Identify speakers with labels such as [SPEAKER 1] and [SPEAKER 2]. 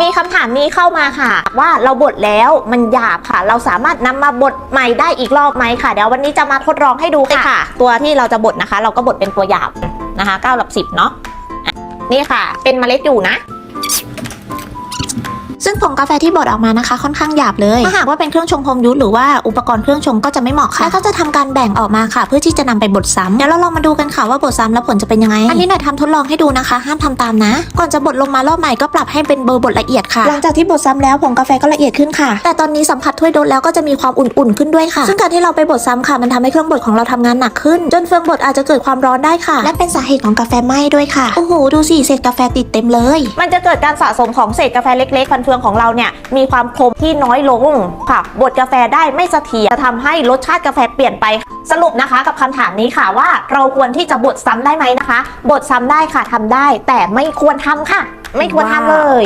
[SPEAKER 1] มีคำถามนี้เข้ามาค่ะ ว่าเราบดแล้วมันหยาบค่ะ เราสามารถนำมาบดใหม่ได้อีกรอบไหมค่ะ เดี๋ยววันนี้จะมาทดลองให้ดูค่ะ ตัวที่เราจะบดนะคะ เราก็บดเป็นตัวหยาบนะคะ9หลับ10เนาะนี่ค่ะ เป็นเมล็ดอยู่นะ
[SPEAKER 2] ซึ่งผงกาแฟที่บดออกมานะคะ ค่อนข้างหยาบเลยถ้าหากว่าเป็นเครื่องชงโฮมยูสหรือว่าอุปกรณ์เครื่องชงก็จะไม่เหมาะค่ะแล้วก็จะทำการแบ่งออกมาค่ะ เพื่อที่จะนำไปบดซ้ำเดี๋ยวเราลองมาดูกันค่ะว่าบดซ้ำแล้วผลจะเป็นยังไง อันนี้หน่อยทำทดลองให้ดูนะคะ ห้ามทำตามนะ ก่อนจะบดลงมารอบใหม่ก็ปรับให้เป็นเบอร์บดละเอียดค่ะ หลังจากที่บดซ้ำแล้วผงกาแฟก็ละเอียดขึ้นค่ะ แต่ตอนนี้สัมผัสถ้วยโดนแล้วก็จะมีความอุ่นๆขึ้นด้วยค่ะ ซึ่งการที่เราไปบดซ้ำค่ะมันทำให้เครื่องบดของเราทำงานหนักขึ้น จนเฟืองบดอาจจะเกิดความร้อนได้ค่ะ และเป็นสาเหตุของกาแฟไหม้ด้วยค่ะโอ้โหดูสิเศษกาแฟติดเต็มเลย
[SPEAKER 1] มันจะเกิดการสะสมของเศษกาแฟเล็กๆฟันเฟืองของเราเนี่ยมีความคมที่น้อยลงค่ะบดกาแฟได้ไม่เสถียรจะทำให้รสชาติกาแฟเปลี่ยนไปสรุปนะคะกับคำถามนี้ค่ะว่าเราควรที่จะบดซ้ำได้ไหมนะคะ บดซ้ำได้ค่ะทำได้ แต่ไม่ควรทำค่ะ ไม่ควรทำเลย